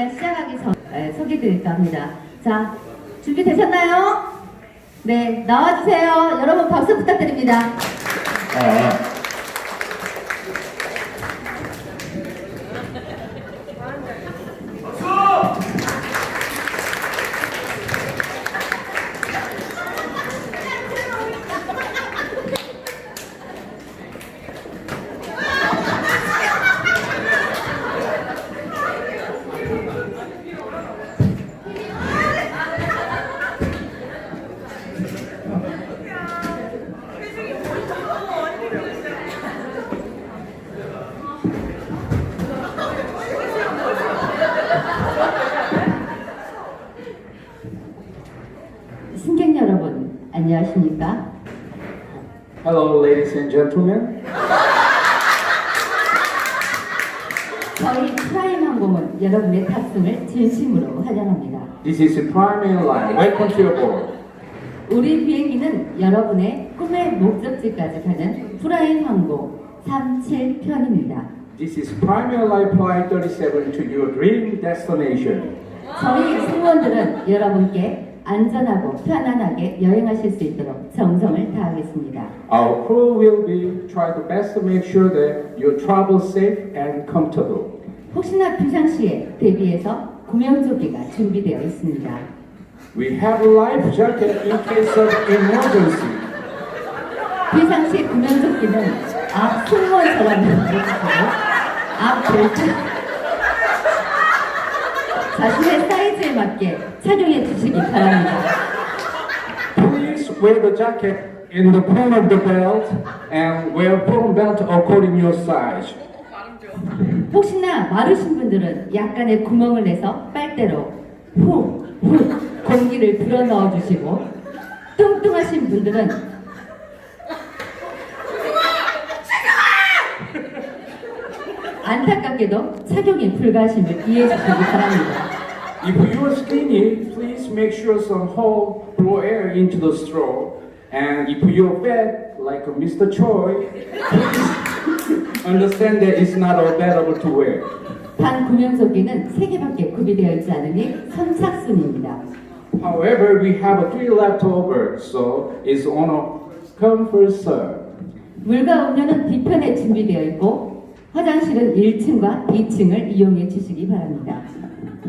강의가 시작하기 전 에, 소개드릴까 합니다. 자, 준비되셨나요? 네, 나와주세요. 여러분 박수 부탁드립니다. 아, 승객 여러분, 안녕하십니까? Hello, ladies and gentlemen. 저희 프라임 항공은 여러분의 탑승을 진심으로 환영합니다. This is Prime Airline. Welcome to your board. 우리 비행기는 여러분의 꿈의 목적지까지 가는 프라임 항공 37편입니다. This is Prime Airline Flight 37 to your dream destination. 저희 승무원들은 여러분께 안전하고 편안하게 여행하실 수 있도록 정성을 다하겠습니다. Our crew will be try to best to make sure that you travel safe and comfortable. 혹시나 비상시에 대비해서 구명조끼가 준비되어 있습니다. We have a life jacket in case of emergency. 비상시 구명조끼는 앞 승무원처럼 입으시고 앞 벨트 자신의 사이즈에 맞게 착용해 주시기 바랍니다. Please wear the jacket in the front of the belt and wear front belt according your size. 혹시나 마르신 분들은 약간의 구멍을 내서 빨대로 후, 후 공기를 불어 넣어 주시고 뚱뚱하신 분들은 안타깝게도 착용이 불가하심을 이해해 주시기 바랍니다. If you are skinny, please make sure some hole blow air into the straw. And if you're fat, like Mr. Choi, please understand that it's not available to wear. 단 구명조끼는 세 개밖에 구비되어 있지 않으니 선착순입니다. However, we have a three leftover, so it's on a come first serve. 물과 음료는 뒤편에 준비되어 있고 화장실은 1층과 2층을 이용해 주시기 바랍니다.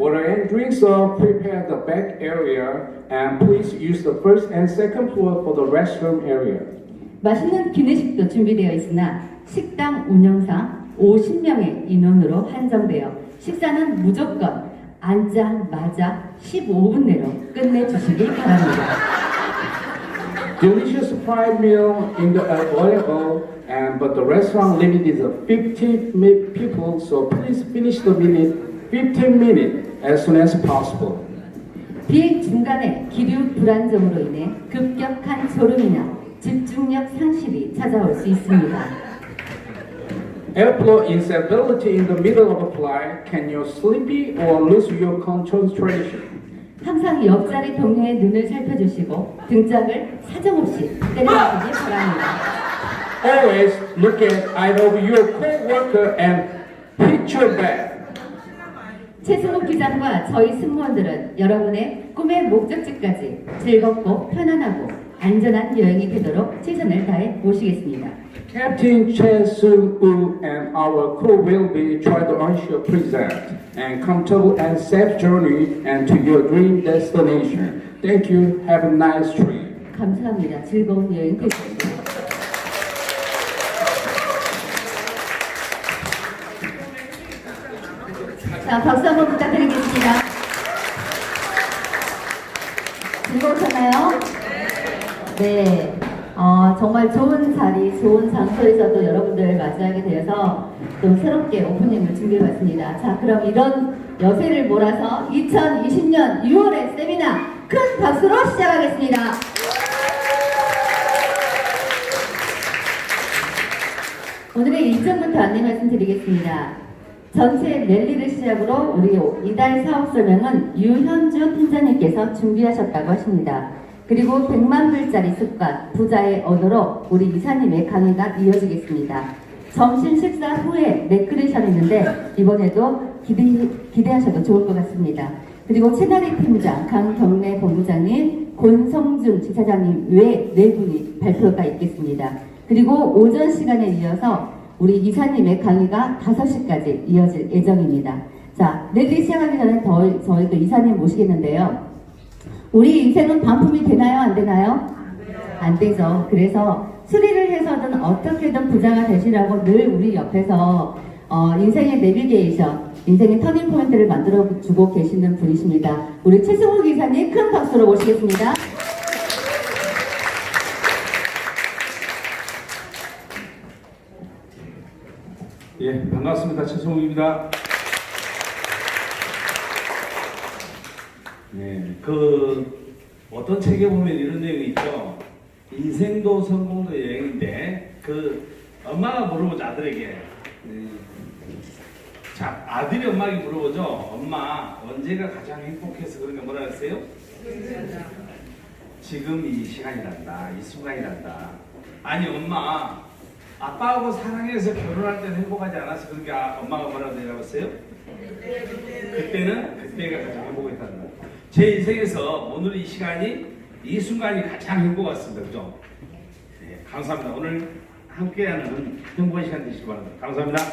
Water and drinks are prepared at the back area, and please use the first and second floor for the restroom area. 맛있는 기내식도 준비되어 있으나 식당 운영상 50명의 인원으로 한정되어 식사는 무조건 앉자마자 15분 내로 끝내주시기 바랍니다. Delicious fried meal in the available, and but the restaurant limit is of 50 mi- people, so please finish the minute 15 minutes As soon as possible. 비행 중간에 기류 불안정으로 인해 급격한 졸음이나 집중력 상실이 찾아올 수 있습니다. Airflow instability in the middle of a flight can you sleepy or lose your concentration. 항상 옆자리 동료의 눈을 살펴주시고 등짝을 사정없이 때려주시기 바랍니다. Always look at either of your co-worker and your back. 최승욱 기장과 저희 승무원들은 여러분의 꿈의 목적지까지 즐겁고 편안하고 안전한 여행이 되도록 최선을 다해 모시겠습니다. Captain Chen Sung Woo and our crew will be trying to ensure present and comfortable and safe journey and to your dream destination. Thank you. Have a nice trip. 감사합니다. 즐거운 여행 되시길. 자, 박수 한번 부탁드리겠습니다. 즐거우셨나요? 네. 어, 정말 좋은 자리, 좋은 장소에서 도 여러분들을 맞이하게 되어서 또 새롭게 오프닝을 준비해봤습니다. 자, 그럼 이런 여세를 몰아서 2020년 6월의 세미나 큰 박수로 시작하겠습니다. 오늘의 일정부터 안내 말씀드리겠습니다. 전체 랠리를 시작으로 우리 이달 사업 설명은 유현주 팀장님께서 준비하셨다고 하십니다. 그리고 100만 불짜리 습관, 부자의 언어로 우리 이사님의 강의가 이어지겠습니다. 점심 식사 후에 레크레이션이 있는데 이번에도 기대, 기대하셔도 좋을 것 같습니다. 그리고 채나리 팀장, 강경래 본부장님, 권성준 지사장님 외 네 분이 발표가 있겠습니다. 그리고 오전 시간에 이어서 우리 이사님의 강의가 5시까지 이어질 예정입니다. 자, 랠리 시작하기 전에 더, 저희도 이사님 모시겠는데요. 우리 인생은 반품이 되나요? 안 되나요? 안 되죠. 그래서 수리를 해서든 어떻게든 부자가 되시라고 늘 우리 옆에서 어, 인생의 내비게이션, 인생의 터닝 포인트를 만들어 주고 계시는 분이십니다. 우리 최승우 기사님 큰 박수로 모시겠습니다. 예, 반갑습니다. 최성욱입니다. 네, 그 어떤 책에 보면 이런 내용이 있죠. 인생도 성공도 여행인데 그 엄마가 물어보죠 아들에게. 네. 자 아들이 엄마에게 물어보죠. 엄마 언제가 가장 행복해서 그러니까 뭐라 그랬어요? 지금 이 시간이란다. 이 순간이란다. 아니 엄마 아빠하고 사랑해서 결혼할 때는 행복하지 않아서 그러니까 엄마가 뭐라고 대답했어요? 그때는 그때가 가장 행복했다는 거예요. 제 인생에서 오늘 이 시간이 이 순간이 가장 행복했습니다. 그죠? 네, 감사합니다. 오늘 함께하는 행복한 시간 되시기 바랍니다. 감사합니다.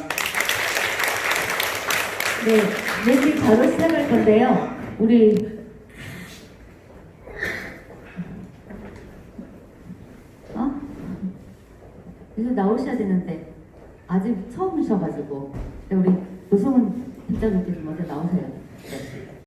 네, 랠리 바로 시작할 건데요. 우리 어? 이제 나오셔야 되는데 아직 처음이셔가지고 네, 우리 노성은 팀장님께서 먼저 나오세요.